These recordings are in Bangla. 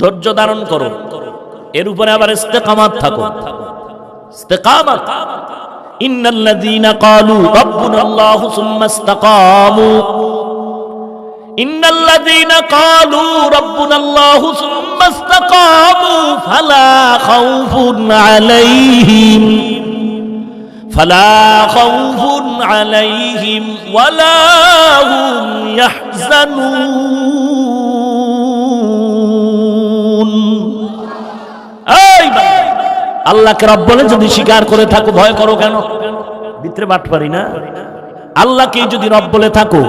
ধৈর্য ধারণ করো এর উপরে আবার ইস্তেকামাত থাকো ইস্তেকামাত ইন্নাল্লাযীনা ক্বালু রাব্বুনাল্লাহু সুম্মা ইসতাকামু ইন্নাল্লাযীনা ক্বালু রাব্বুনাল্লাহু সুম্মা ইসতাকামু ফালা খাউফুন আলাইহিম فلا خوف عليهم ولا هم يحزنون আল্লাহকে রব বলে, যদি স্বীকার করে থাকো, ভয় করো কেন? ভিতরে বাট পারি না। আল্লাহকে যদি রব বলে থাকো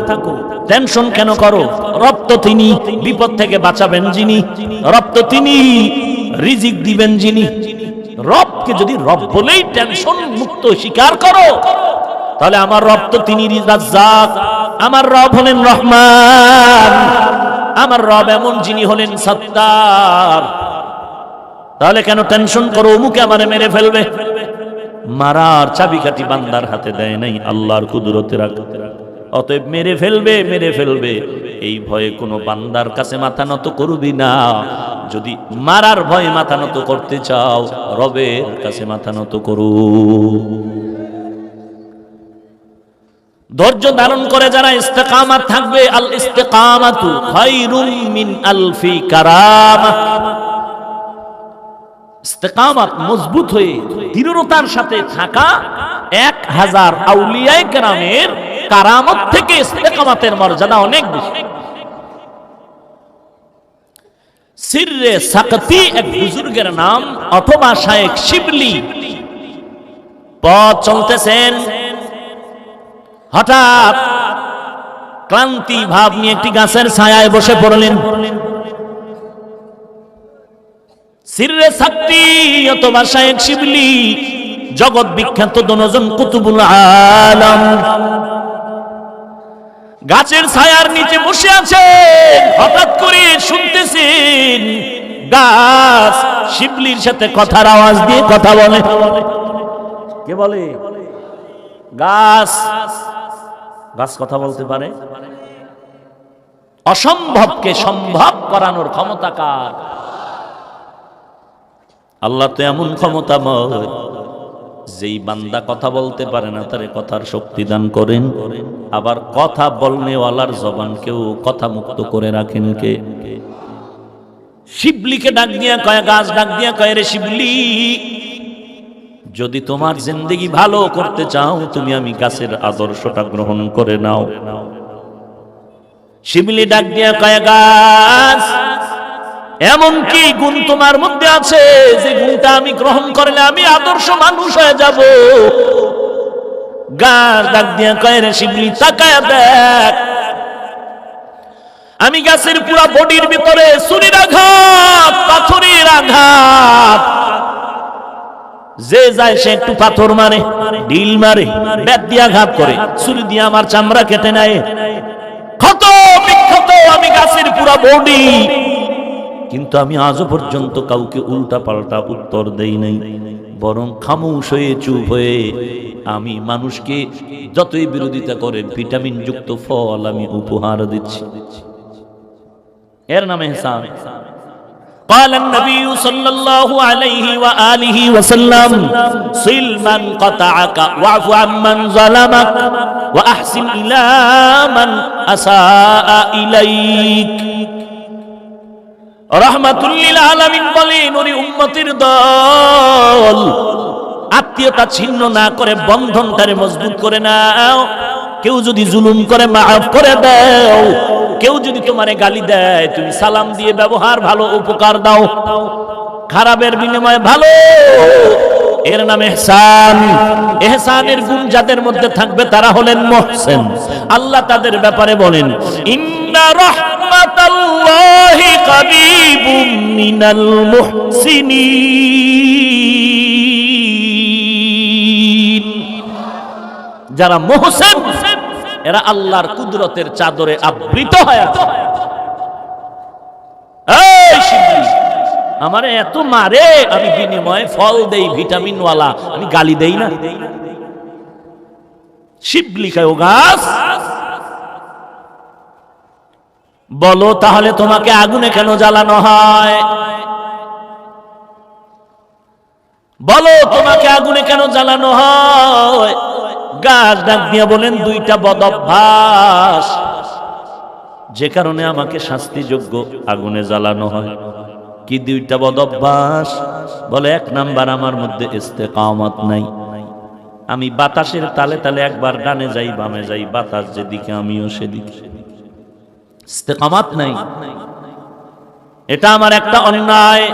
টেনশন কেন করো? রব তো তিনি, বিপদ থেকে বাঁচাবেন যিনি। রব তো তিনি, রিজিক দিবেন যিনি। রবকে যদি রব বলেই টেনশন মুক্ত স্বীকার করো, তাহলে আমার রব তো তিনি রাজ্জাক। আমার রব হলেন রহমান। আমার রব এমন যিনি হলেন সত্তার। তাহলে কেন টেনশন করো? অমুকে আমারে মেরে ফেলবে। মারার চাবিকাঠি বান্দার হাতে দেয় নাই, আল্লাহর কুদরতে রাখতে অতএব মেরে ফেলবে মেরে ফেলবে। এই ভয়ে কোনো বান্দার কাছে মাথা নত করবি না। যদি মারার ভয়ে মাথা নত করতে চাও, রবের কাছে মাথা নত করু। ধৈর্য ধারণ করে যারা ইস্তেকামাত থাকবে আল ইস্তেকামাতু খায়রুম মিন আলফি কারামা। ইস্তেকামাত মজবুত হয়ে, দৃঢ়তার সাথে থাকা এক হাজার আউলিয়ায় গ্রামের কারামত থেকে ইস্তেকামাতের মর্যাদা অনেক বেশি। সিররে সাকতি এক বুজুর্গের নাম অথবা শায়েক শিবলি। পথ চলতেছেন। হঠাৎ ক্লান্তি ভাব নিয়ে একটি গাছের ছায়ায় বসে পড়লেন। সিররে সাকতি অথবা শায়েক শিবলি, জগৎ বিখ্যাত দনজন কুতুবুল আলম। গাছের ছায়ার নিচে বসে আছেন হঠাৎ করে শুনতেছেন গাছ শিবলির সাথে কথার আওয়াজ দিয়ে কথা বলে। কে বলে? গাছ। গাছ কথা বলতে পারে? অসম্ভবকে সম্ভব করানোর ক্ষমতা কার? আল্লাহ তো এমন ক্ষমতাময়, যেই বান্দা কথা বলতে পারে না, তারে কথার শক্তি দান করেন। আবার কথা বলনেওয়ালার জবানকেও কথা মুক্ত করে রাখেন কে? শিবলিকে ডাক দিয়া কয়, গাছ ডাক দিয়া কয়, রে শিবলি, যদি তোমার জিন্দগি ভালো করতে চাও, তুমি আমি গাছের আদর্শটা গ্রহণ করে নাও। শিবলি ডাক দিয়া কয়, গাছ এমন কি গুণ তোমার মধ্যে আছে, যে গুণটা আমি গ্রহণ করলে আমি আদর্শ মানুষ হয়ে যাব। গাছ ডাক দিয়া কয় রে শিবলি, তাকায় দেখ। আমি গাছের পুরা বডির ভিতরে সুরির আঘাত, পাথরের আঘাত। যে যায় সে একটু পাথর মারে, ঢিল মারে, ব্যাট দিয়ে আঘাত করে, ছুরি দিয়ে আমার চামড়া কেটে নেয়। ক্ষত বিক্ষত আমি গাছের পুরা বডি কিন্তু আমি আজও পর্যন্ত কাউকে উল্টা পাল্টা উত্তর দেই নাই বরং খামোশ হয়ে চুপ হয়ে আমি মানুষকে যতই বিরোধিতা করে ভিটামিন যুক্ত ফল আমি উপহার দিচ্ছি এর নামে হেসান قال النبي صلى الله عليه وآله وسلم صل من قطعك واعف عمن ظلمك وأحسن إلى من أساء إليك রহমাতুল্লিল আলামিন বলেন, ওরে উম্মতির দল, আত্মীয়তা ছিন্ন না করে বন্ধনটারে মজবুত করে নাও। কেউ যদি জুলুম করে, মাফ করে দাও। কেউ যদি তোমারে গালি দেয়, তুমি সালাম দিয়ে ব্যবহার ভালো, উপকার দাও। খারাপের বিনিময়ে ভালো। এর নাম এহসান। এহসানের গুণ যাদের মধ্যে থাকবে, তারা হলেন মহসেন। আল্লাহ তাদের ব্যাপারে বলেন, ইন্না যারা মহসেন এরা আল্লাহর কুদরতের চাদরে আবৃত হয়ে শিবলি, এত মারে আমি বিনিময়ে ফল দেই ভিটামিন ওয়ালা আমি গালি দেই না। শিবলিকায় ও গাছ বলো, তাহলে তোমাকে আগুনে কেন জ্বালানো হয়? বলো, তোমাকে আগুনে কেন জ্বালানো হয়? গাছ ডাক দিয়ে বলেন, দুইটা বদ অভ্যাস যে কারণে আমাকে শাস্তিযোগ্য আগুনে জ্বালানো হয়। কি দুইটা বদ অভ্যাস বলে, এক নাম্বার আমার মধ্যে ইস্তেকামত নাই। আমি বাতাসের তালে তালে একবার ডানে যাই, বামে যাই, বাতাস যেদিকে, আমিও সেদিকে। ইস্তেকামাত নাই। এটা আমার একটা অন্যায়।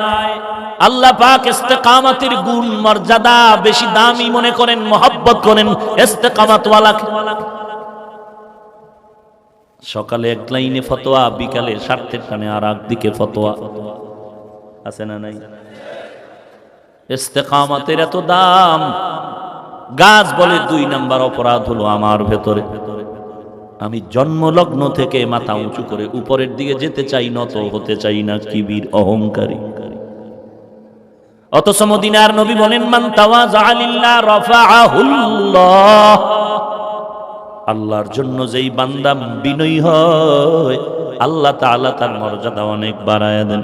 আল্লাহ পাক ইস্তেকামাতের গুণ, মর্যাদা বেশি দামি মনে করেন, মহব্বত করেন ইস্তেকামাত ওয়ালাকে সকালে এক লাইনে ফতোয়া, বিকালে স্বার্থের টানে আর এক দিকে ফতোয়া। আছে না নাই? ইস্তেকামাতের এত দাম, গাছ বলে দুই নাম্বার অপরাধ হলো আমার ভেতরে। আমি জন্মলগ্ন থেকে মাথা উঁচু করে উপরের দিকে যেতে চাই, নত হতে চাই না, কিবির অহংকারী। অথচ মদিনার নবী বলেন, মান আল্লাহর জন্য যেই বান্দা বিনয়ী হয়, আল্লাহ তাআলা তার মর্যাদা অনেক বাড়ায় দেন।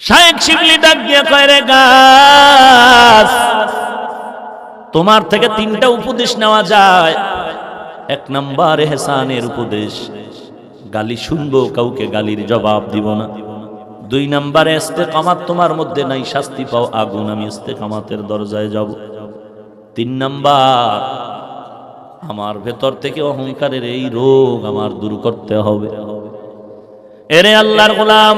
শায়েক শিবলি ডাক দিয়ে কয়, রে গাছ তোমার থেকে তিনটা উপদেশ নেওয়া যায়। এক নাম্বার, এহসানের উপদেশ। গালি শুনব, কাউকে গালির জবাব দিব না। দুই নাম্বারে, ইস্তেকামাত তোমার মধ্যে নাই শাস্তি পাও। আগুন, আমি ইস্তেকামাতের দরজায় যাব। তিন নাম্বার, আমার ভেতর থেকে অহংকারের এই রোগ আমার দূর করতে হবে। এরে আল্লাহর গোলাম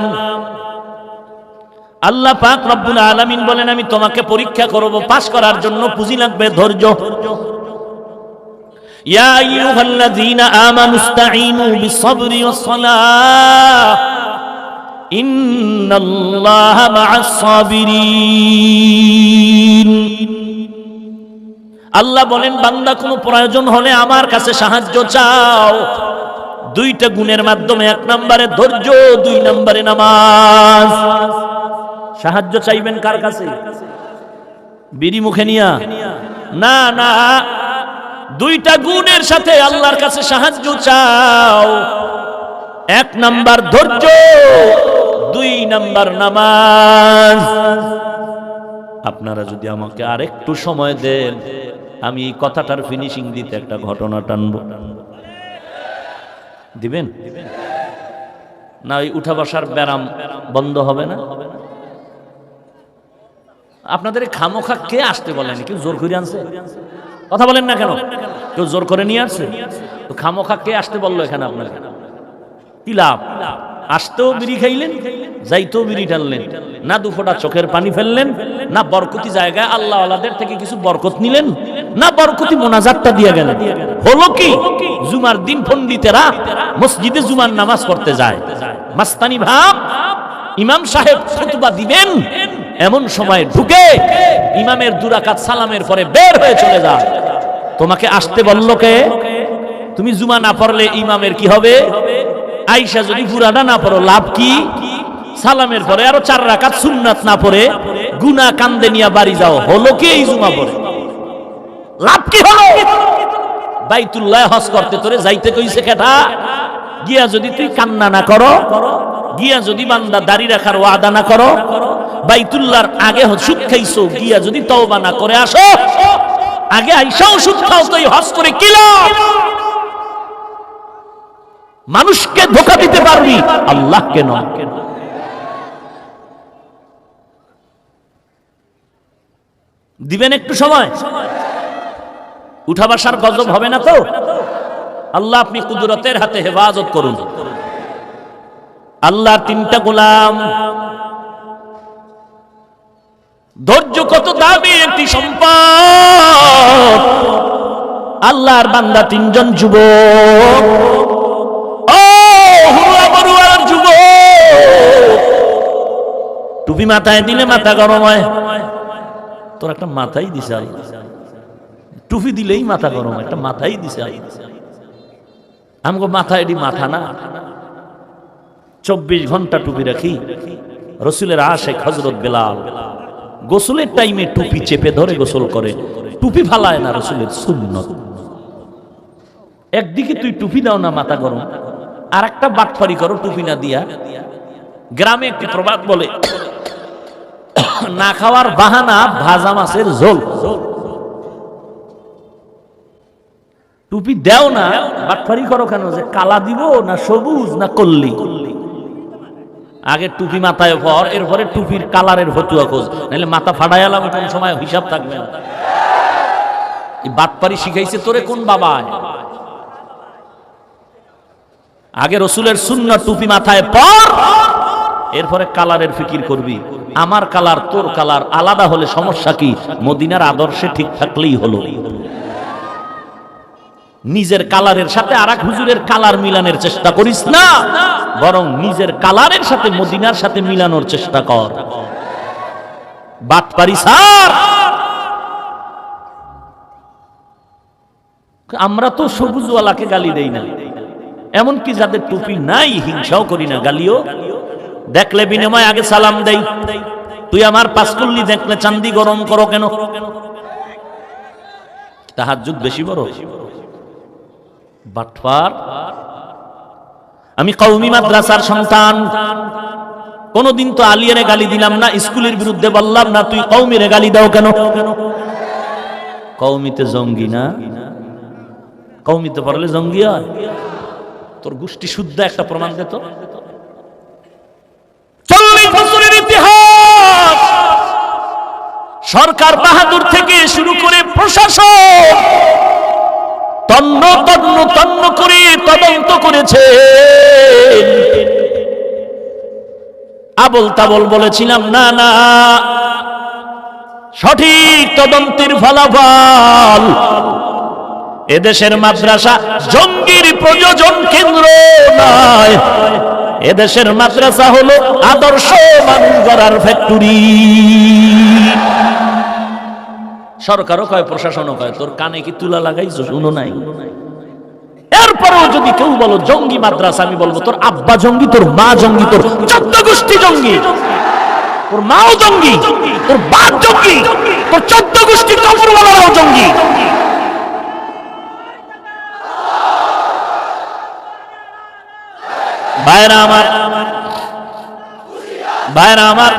আল্লাহ পাক রব্বুল আলামিন বলেন, আমি তোমাকে পরীক্ষা করব পাস করার জন্য পুঁজি লাগবে, ধৈর্য। ইয়া আল্লাহ বলেন, বান্দা কোনো প্রয়োজন হলে আমার কাছে সাহায্য চাও। দুইটা গুণের মাধ্যমে, এক নম্বরে ধৈর্য, দুই নম্বরে নামাজ। সাহায্য চাইবেন কার কাছে? বিড়ি মুখে নিয়া? না না। দুইটা গুণের সাথে আল্লাহর কাছে সাহায্য চাও। এক নাম্বার ধৈর্য, দুই নাম্বার নামাজ। আপনারা যদি আমাকে আরেকটু সময় দেন, আমি এই কথাটার ফিনিশিং দিতে একটা ঘটনা টানব। দিবেন? না, ওই উঠা বসার ব্যারাম বন্ধ হবে না? আপনাদের খামোখা কে আসতে বলেন? কেউ জোর করে আনছে? কথা বলেন না কেন? কেউ জোর করে নিয়ে আসছে? তো খামোখা কে আসতে বলল এখানে আপনাকে কি লাভ? আসতেও বিড়ি খাইলেন, যাইতেও বিড়ি টানলেন। না দুফোটা চোখের পানি ফেললেন, না বরকতি জায়গায় আল্লাহ আল্লাহদের থেকে কিছু বরকত নিলেন, না বরকতি মোনাজাতটা দিয়ে গেলেন। হলো কি? জুমার দিন পণ্ডিতেরা মসজিদে জুমার নামাজ পড়তে যায়। মাস্তানি ভাব, ইমাম সাহেব খুতবা দিবেন এমন সময় ঢুকে ইমামের দুরাকাত সালামের পরে বের হয়ে চলে যায় তোমাকে আসতে বলল কে? তুমি জুমা না পড়লে ইমামের কি হবে? আইসা যদি পুরাটা না পড়ো, লাভ কি? সালামের পরে আরও চার রাকাত সুন্নাত না পড়ে, গুনা কান্দে নিয়ে বাড়ি যাও। হলো কি এই জুমা পড়ে? লাভ কি হলো? বাইতুল্লাহ হজ করতে তোরে যাইতে কইছে কেটা? গিয়া যদি তুই কান্না না করো, গিয়া যদি বান্দা দাড়ি রাখার ওয়াদা না করো বাইতুল্লাহর আগে সুদ খাইছো, গিয়া যদি তওবা না করে আসো, আগে আইসাও সুদ খাও তো এই হজ করে কি লাভ? মানুষকে ধোকা দিতে পারবি আল্লাহকে নয় দিবেন একটু সময়? উঠা বাসার গজব হবে না তো? আল্লাহ আপনি কুদরতের হাতে হেফাজত করুন। আল্লাহর তিনটা গোলাম। ধৈর্য কত দাবি একটি সম্পদ। আল্লাহর বান্দা তিনজন যুবক। ও টুপি মাথায় দিলে মাথা গরম হয়। তোর একটা মাথাই দিছে টুপি দিলেই মাথা গরম একটা মাথাই দিছে আমাকে মাথা এটি মাথা না। চব্বিশ ঘণ্টা টুপি রাখি। রসুলের আশেখ হজরত বেলাল। গোসলের টাইমে টুপি চেপে ধরে গোসল করে। টুপি ফালায় না রসুলের সুন্নত। একদিকে তুই টুপি দাও না মাথা গরম আর একটা বাটফারি করো টুপি না দিয়া। গ্রামে একটি প্রবাদ বলে, না খাওয়ার বাহানা ভাজা মাছের ঝোল। টুপি দেও না, বাটফারি করো কেন? যে কালা দিব না সবুজ না কল্লি। আগে টুপি মাথায় পর এরপরে টুপির কালারের ফতুয়া খোঁজ। নাহলে মাথা ফাটাইলাম কোন সময় হিসাব থাকবে বাটপারি শিখাইছে তোরে কোন বাবা আগে রসুলের শূন্য টুপি মাথায় পর, এরপরে কালারের ফিকির করবি। আমার কালার, তোর কালার আলাদা হলে সমস্যা কি? মদিনার আদর্শে ঠিক থাকলেই হলো। নিজের কালারের সাথে আর এক হুজুরের কালার মিলানোর চেষ্টা করিস না। বরং নিজের কালারের সাথে মদিনার সাথে মিলানোর চেষ্টা কর। বাট পারি, স্যার। আমরা তো সবুজওয়ালাকে গালি দেই না। এমনকি যাদের টুপি নাই, হিংসাও করি না, গালিও। দেখলে বিনিময় আগে সালাম দেই। তুই আমার পাঁচকুল্লি দেখলে চান্দি গরম করো কেন? তাহার যুগ বেশি বড়। আমি কৌমি মাদ্রাসার সন্তান, কোনদিন তো আলিয়ারে গালি দিলাম না, স্কুলের বিরুদ্ধে বললাম না, তুই কৌমিরে গালি দাও কেন? কৌমিতে জঙ্গি না? কৌমিতে পারলে জঙ্গি হয়? তোর গোষ্ঠী শুদ্ধ একটা প্রমাণ দে তো। সরকার বাহাদুর থেকে শুরু করে প্রশাসন তন্ন তন্ন তন্ন করে তদন্ত করেছে আবল তাবল বলেছিলাম, না না, সঠিক তদন্তের ফলাফল এদেশের মাদ্রাসা জঙ্গির প্রযোজন কেন্দ্র নয়। এদেশের মাদ্রাসা হলো আদর্শ মানুষ গড়ার ফ্যাক্টরি। সরকারও কয়, প্রশাসনও কয়, তোর কানে কি তুলা লাগাইছো? শুনো নাই। এরপরেও যদি কেউ বলো, জঙ্গি মাদ্রাসা আমি বলব, তোর আব্বা জঙ্গি, তোর মা জঙ্গি, তোর চোদ্দ গোষ্ঠী জঙ্গি, তোর মাও জঙ্গি, তোর জঙ্গি, তোর চোদ্দ গোষ্ঠী কবরওয়ালারাও জঙ্গি। ভাইরা আমার ভাইরা আমার